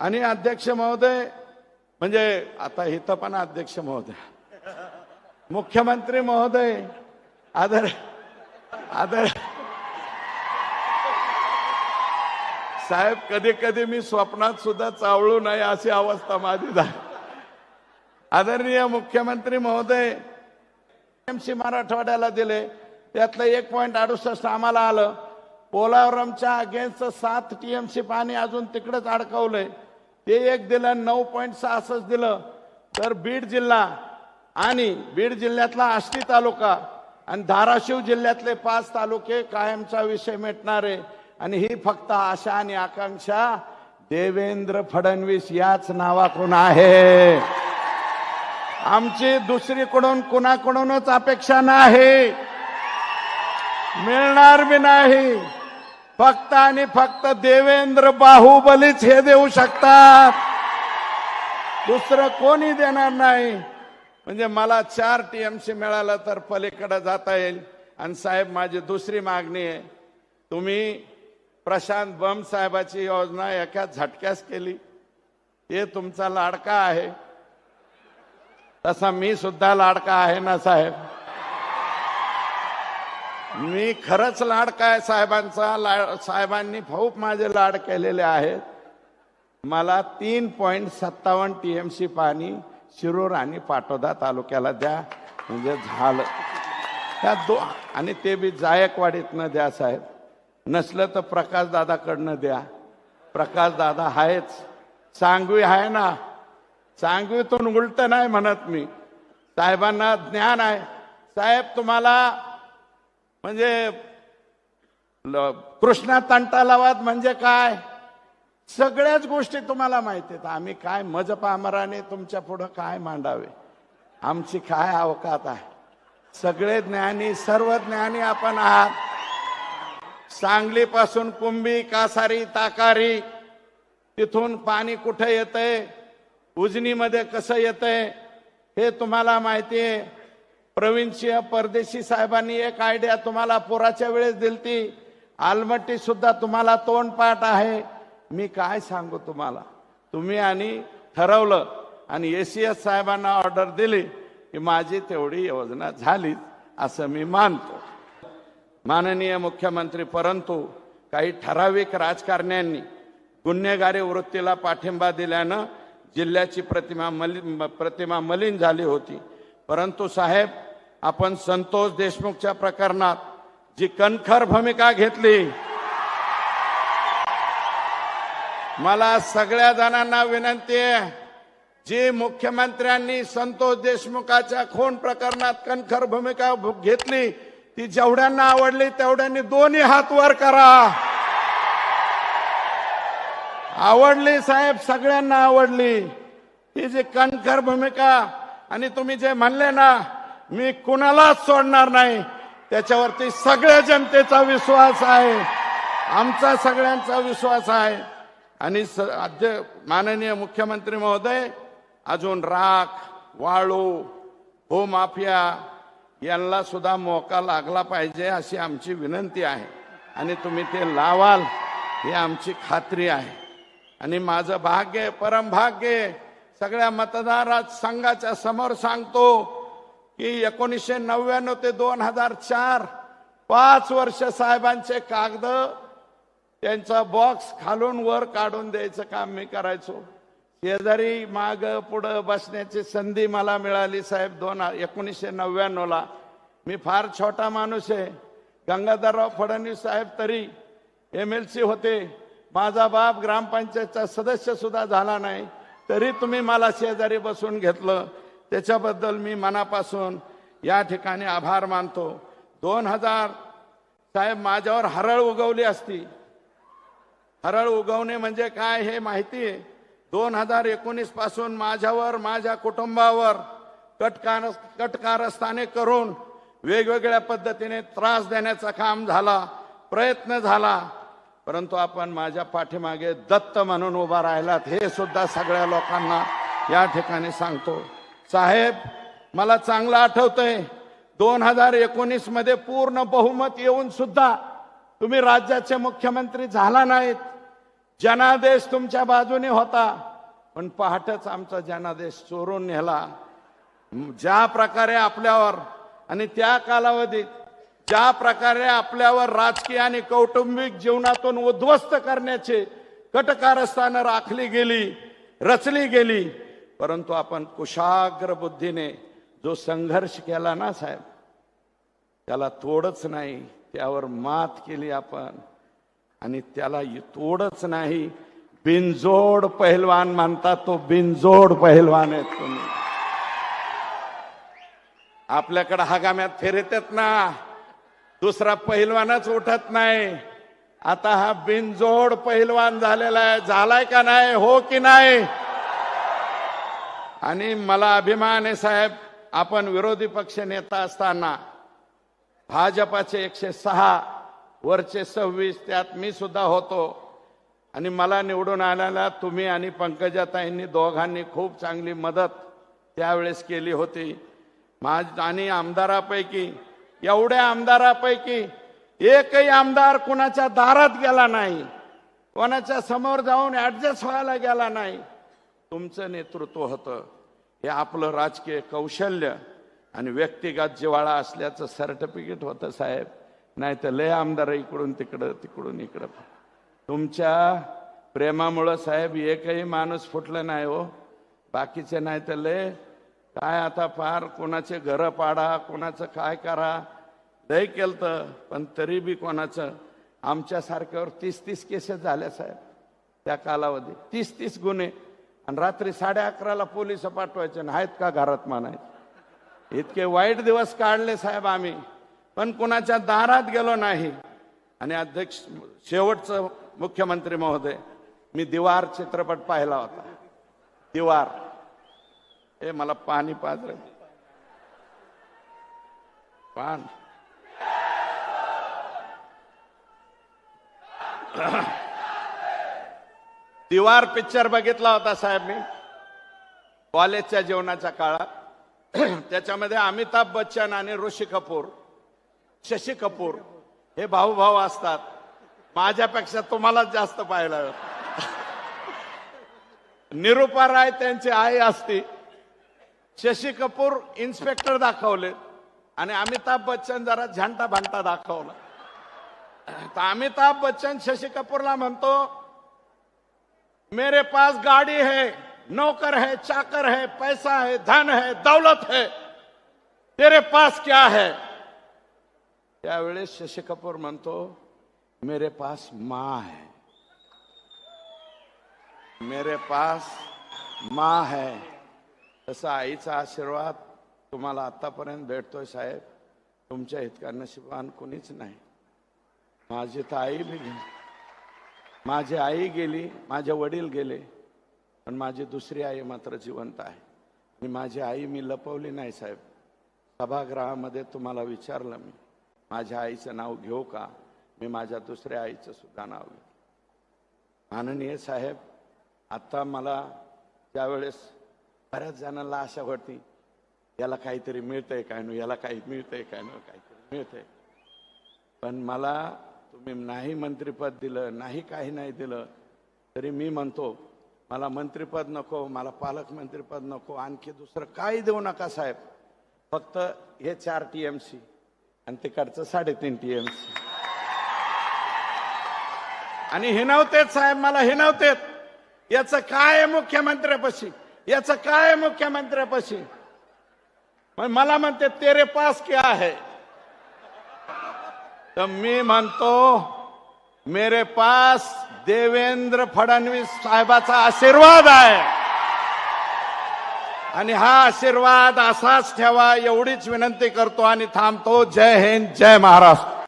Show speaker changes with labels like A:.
A: आणि अध्यक्ष महोदय म्हणजे आता इथं पण अध्यक्ष महोदय. मुख्यमंत्री महोदय आदर आदर. साहेब कधी कधी मी स्वप्नात सुद्धा चावळू नये अशी अवस्था माझी झाली. आदरणीय मुख्यमंत्री महोदय एमसी मराठवाड्याला दिले. त्यातलं एक पॉईंट अडुसष्ट आम्हाला आलं. पोलावरमच्या अगेन्स्ट सात टीएमसी पाणी अजून तिकडेच अडकवलंय. ते एक दिलं नऊ पॉईंट सहासष्ट दिलं. तर बीड जिल्हा आणि बीड जिल्ह्यातला आष्टी तालुका आणि धाराशिव जिल्ह्यातले पाच तालुके कायमचा विषय मिटणारे आणि ही फक्त आशा आणि आकांक्षा देवेंद्र फडणवीस याच नावाकडून आहे. आमची दुसरीकडून कुणाकडूनच अपेक्षा नाही. मिळणार बी नाही. फक्त आणि फक्त देवेंद्र बाहुबलीच हे देऊ शकतात. दुसरं कोणी देणार नाही. म्हणजे मला चार टीएमसी मिळालं तर पलीकडे जाता येईल. आणि साहेब माझी दुसरी मागणी आहे. तुम्ही प्रशांत बम साहेबाची योजना एका झटक्यास केली. ते तुमचा लाडका आहे. तसा मी सुद्धा लाडका आहे ना साहेब? मी खरंच लाडका आहे साहेबांचा? ला साहेबांनी खूप माझे लाड केलेले आहेत. मला तीन पॉईंट सत्तावन्न टी एम सी पाणी शिरूर आणि पाटोदा तालुक्याला द्या. म्हणजे झालं. त्या दो आणि ते बी जायकवाडीतनं द्या साहेब. नसलं तर प्रकाशदादाकडनं द्या. प्रकाशदादा आहेच. सांगवी आहे ना. सांगवीतून उलट नाही म्हणत मी. साहेबांना ज्ञान आहे. साहेब तुम्हाला म्हणजे ल- कृष्णा तंटा लावात म्हणजे काय? सगळ्याच गोष्टी तुम्हाला माहिती आहेत. आम्ही काय मजपामराने तुमच्या पुढं काय मांडावे? आमची काय अवकात आहे? सगळे ज्ञानी सर्व ज्ञानी आपण आहात. सांगलीपासून कुंभी कासारी ताकारी तिथून पाणी कुठे येतंय? उजनीमध्ये कसं येतंय? हे तुम्हाला माहिती आहे. प्रवीणसिंह परदेशी साहेबांनी एक आयडिया तुम्हाला पुराच्या वेळेस दिलती. आलमट्टी सुद्धा तुम्हाला तोंडपाठ आहे. मी काय सांगू तुम्हाला? तुम्ही आणि ठरवलं आणि एस साहेबांना ऑर्डर दिली की माझी तेवढी योजना झाली असं मी मानतो. माननीय मुख्यमंत्री परंतु काही ठराविक राजकारण्यांनी गुन्हेगारी वृत्तीला पाठिंबा दिल्यानं जिल्ह्याची प्रतिमा मलिन प्रतिमा मलिन झाली होती. परंतु साहेब आपण संतोष देशमुखच्या प्रकरणात जी कणखर भूमिका घेतली मला सगळ्या जणांना विनंती आहे जी मुख्यमंत्र्यांनी संतोष देशमुखाच्या खून प्रकरणात कणखर भूमिका भू- घेतली ती जेवढ्यांना आवडली तेवढ्यांनी दोन्ही हात वर करा. आवडली साहेब सगळ्यांना आवडली. ही जी कणखर भूमिका आणि तुम्ही जे म्हणले ना मी कुणालाच सोडणार नाही. त्याच्यावरती सगळ्या जनतेचा विश्वास आहे. आमचा सगळ्यांचा विश्वास आहे. आणि स- माननीय मुख्यमंत्री महोदय अजून राख वाळू भूमाफिया यांना सुद्धा मोका लागला पाहिजे अशी आमची विनंती आहे. आणि तुम्ही ते लावाल ही आमची खात्री आहे. आणि माझं भाग्य परमभाग्य परम भाग्य आहे. सगळ्या मतदार संघाच्या समोर सांगतो की एकोणीसशे नव्याण्णव ते दोन हजार चार पाच वर्ष साहेबांचे कागद त्यांचा बॉक्स खालून वर काढून द्यायचं काम मी करायचो. शेजारी माग पुढं बसण्याची संधी मला मिळाली साहेब दोन एकोणीसशे नव्याण्णवला. मी फार छोटा माणूस आहे. गंगाधरराव फडणवीस साहेब तरी एम एल सी होते. माझा बाप ग्रामपंचायतचा सदस्य सुद्धा झाला नाही. तरी तुम्ही मला शेजारी बसून घेतलं. त्याच्याबद्दल मी मनापासून या ठिकाणी आभार मानतो. दोन हजार साहेब माझ्यावर हरळ उगवली असती. हरळ उगवणे म्हणजे काय हे माहिती? आहे दोन हजार एकोणीसपासून माझ्यावर माझ्या कुटुंबावर कटकार कटकारस्थाने करून वेगवेगळ्या पद्धतीने त्रास देण्याचा काम झाला प्रयत्न झाला. परंतु आपण माझ्या पाठीमागे दत्त म्हणून उभा राहिलात हे सुद्धा सगळ्या लोकांना या ठिकाणी सांगतो. साहेब मला चांगलं आठवतंय दोन हजार एकोणीसमध्ये पूर्ण बहुमत येऊन सुद्धा तुम्ही राज्याचे मुख्यमंत्री झाला नाहीत. जनादेश तुमच्या बाजूने होता पण पहाटच आमचा जनादेश चोरून नेला. ज्या प्रकारे आपल्यावर आणि त्या कालावधीत ज्या प्रकारे आपल्यावर राजकीय आणि कौटुंबिक जीवनातून उद्ध्वस्त करण्याचे कटकारस्थानं राखली गेली रचली गेली परंतु आपण कुशाग्र बुद्धीने जो संघर्ष केला ना साहेब त्याला तोडच नाही त्यावर मात केली आपण. आणि त्याला तोडच नाही बिनजोड पहिलवान मानतात तो बिनजोड पहिलवान आहेत तुम्ही. आपल्याकडे हगाम्यात फेरेत ना. दुसरा पहिलवानच उठत नाही. आता हा बिनजोड पहिलवान झालेला आहे. झालाय का नाही? हो की नाही? आणि मला अभिमान आहे साहेब आपण विरोधी पक्ष नेता असताना भाजपाचे एकशे सहा वरचे सव्वीस त्यात मी सुद्धा होतो. आणि मला निवडून आल्याला तुम्ही आणि पंकजाताईंनी दोघांनी खूप चांगली मदत त्यावेळेस केली होती. माझ आणि आमदारापैकी एवढ्या आमदारापैकी एकही आमदार कुणाच्या दारात गेला नाही. कोणाच्या समोर जाऊन ऍडजस्ट व्हायला गेला नाही. तुमचं नेतृत्व होतं. हे आपलं राजकीय कौशल्य आणि व्यक्तिगत जिव्हाळा असल्याचं सर्टिफिकेट होतं साहेब. नाही तर लय आमदार इकडून तिकडं तिकडून इकडं. तुमच्या प्रेमामुळं साहेब एकही माणूस फुटलं नाही हो. बाकीचे नाही तर लय काय आता फार कोणाचे घरं पाडा कोणाचं काय करा? लय केलं पण तरी बी कोणाचं? आमच्यासारख्यावर तीस तीस केसेस झाल्या साहेब त्या कालावधी तीस तीस गुन्हे. आणि रात्री साडे अकराला पोलीस पाठवायचे आणि आहेत का घरात मानायचे इतके वाईट दिवस काढले साहेब आम्ही. पण कुणाच्या दारात गेलो नाही. आणि अध्यक्ष शेवटचं मुख्यमंत्री महोदय मी दिवार चित्रपट पाहिला होता. दिवार. हे मला पाणी पाजर. पान. दिवार पिक्चर बघितला होता साहेब मी. कॉलेजच्या जीवनाच्या काळात. त्याच्यामध्ये अमिताभ बच्चन आणि ऋषी कपूर शशी कपूर हे भाऊ भाऊ असतात. माझ्यापेक्षा तुम्हालाच जास्त पाहायला निरुपा राय त्यांची आई असती. शशी कपूर इन्स्पेक्टर दाखवले. आणि अमिताभ बच्चन जरा झंटा भांटा दाखवला. तर अमिताभ बच्चन शशी कपूरला म्हणतो मेरे पास गाड़ी है नौकर है चाकर है पैसा है धन है दौलत है. तेरे पास क्या है? त्यावेळेस शशी कपूर म्हणतो मेरे पास माँ है. मेरे पास माँ है. तसा आईचा आशीर्वाद तुम्हाला आतापर्यंत भेटतोय साहेब. तुमच्या इतका नशिबान कोणीच नाही. माझी तर आई बी गेली. माझी आई गेली माझे वडील गेले पण माझी दुसरी आई मात्र जिवंत आहे. आणि माझी आई मी लपवली नाही साहेब. सभागृहामध्ये तुम्हाला विचारलं मी माझ्या आईचं नाव घेऊ का? मी माझ्या दुसऱ्या आईचं सुद्धा नाव घेऊ. माननीय साहेब आता मला त्यावेळेस बऱ्याच जणांना आशा होती याला काहीतरी मिळतंय काय नो याला काही मिळतंय काय नो काहीतरी मिळतंय. पण मला तुम्ही नाही मंत्रिपद दिलं नाही काही नाही दिलं तरी मी म्हणतो मला मंत्रिपद नको मला पालकमंत्रीपद नको आणखी दुसरं काही देऊ नका साहेब. फक्त हे चार टी एम सी आणि तिकडचं साडेतीन टी एम सी आणि हिनवतेत साहेब मला हिनवतेत याचं काय आहे मुख्यमंत्र्यापाशी? याचं काय मुख्यमंत्र्यापाशी? मला म्हणते तेरे पास क्या है? तर मी म्हणतो मेरे पास देवेंद्र फडणवीस साहेबाचा आशीर्वाद आहे. आणि हा आशीर्वाद असाच ठेवा एवढीच विनंती करतो आणि थांबतो. जय हिंद जय महाराष्ट्र.